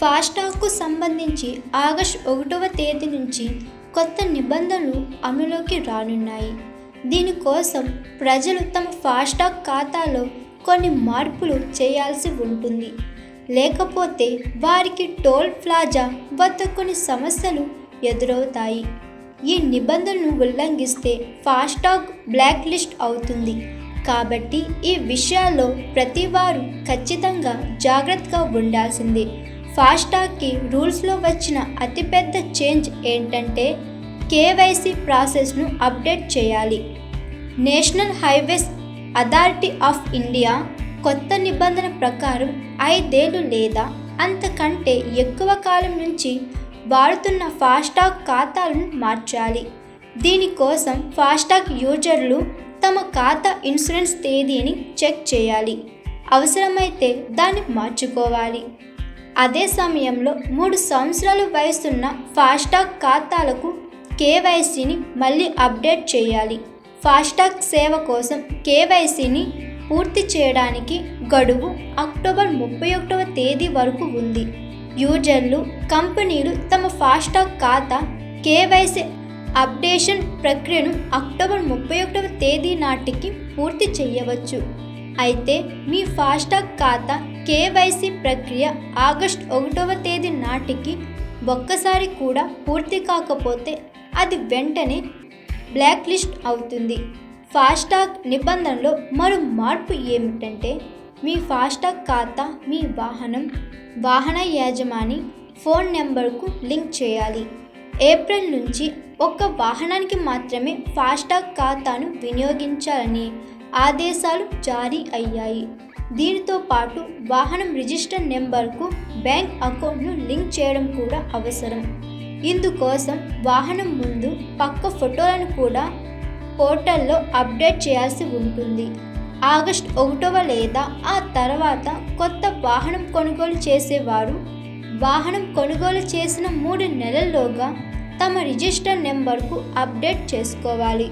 ఫాస్టాగ్కు సంబంధించి ఆగస్టు ఒకటవ తేదీ నుంచి కొత్త నిబంధనలు అమలులోకి రానున్నాయి. దీనికోసం ప్రజలు తమ ఫాస్టాగ్ ఖాతాలో కొన్ని మార్పులు చేయాల్సి ఉంటుంది. లేకపోతే వారికి టోల్ ప్లాజా వద్ద కొన్ని సమస్యలు ఎదురవుతాయి. ఈ నిబంధనను ఉల్లంఘిస్తే ఫాస్టాగ్ బ్లాక్ లిస్ట్ అవుతుంది. కాబట్టి ఈ విషయాల్లో ప్రతి వారు ఖచ్చితంగా జాగ్రత్తగా ఉండాల్సిందే. ఫాస్టాగ్కి రూల్స్లో వచ్చిన అతిపెద్ద చేంజ్ ఏంటంటే కేవైసీ ప్రాసెస్ను అప్డేట్ చేయాలి. National highways authority of India కొత్త నిబంధన ప్రకారం ఐదేళ్ళు లేదా అంతకంటే ఎక్కువ కాలం నుంచి వాడుతున్న ఫాస్టాగ్ ఖాతాలను మార్చాలి. దీనికోసం ఫాస్టాగ్ యూజర్లు తమ ఖాతా ఇన్సూరెన్స్ తేదీని చెక్ చేయాలి. అవసరమైతే దాన్ని మార్చుకోవాలి. అదే సమయంలో మూడు సంవత్సరాలు వయసున్న ఫాస్టాగ్ ఖాతాలకు కేవైసీని మళ్ళీ అప్డేట్ చేయాలి. ఫాస్టాగ్ సేవ కోసం కేవైసీని పూర్తి చేయడానికి గడువు అక్టోబర్ ముప్పై ఒకటవ తేదీ వరకు ఉంది. యూజర్లు కంపెనీలు తమ ఫాస్టాగ్ ఖాతా కేవైసీ అప్డేషన్ ప్రక్రియను అక్టోబర్ ముప్పై ఒకటవ తేదీ నాటికి పూర్తి చేయవచ్చు. అయితే మీ ఫాస్టాగ్ ఖాతా కేవైసీ ప్రక్రియ ఆగస్ట్ ఒకటవ తేదీ నాటికి ఒక్కసారి కూడా పూర్తి కాకపోతే అది వెంటనే బ్లాక్ లిస్ట్ అవుతుంది. ఫాస్టాగ్ నిబంధనలో మరో మార్పు ఏమిటంటే మీ ఫాస్టాగ్ ఖాతా మీ వాహనం వాహన యాజమాని ఫోన్ నెంబర్కు లింక్ చేయాలి. ఏప్రిల్ నుంచి ఒక్క వాహనానికి మాత్రమే ఫాస్టాగ్ ఖాతాను వినియోగించాలని ఆదేశాలు జారీ అయ్యాయి. దీనితో పాటు వాహనం రిజిస్టర్ నెంబర్కు బ్యాంక్ అకౌంట్ను లింక్ చేయడం కూడా అవసరం. ఇందుకోసం వాహనం ముందు పక్క ఫోటోలను కూడా పోర్టల్లో అప్డేట్ చేయాల్సి ఉంటుంది. ఆగస్ట్ ఒకటవ లేదా ఆ తర్వాత కొత్త వాహనం కొనుగోలు చేసేవారు వాహనం కొనుగోలు చేసిన మూడు నెలల్లోగా తమ రిజిస్టర్ నెంబర్కు అప్డేట్ చేసుకోవాలి.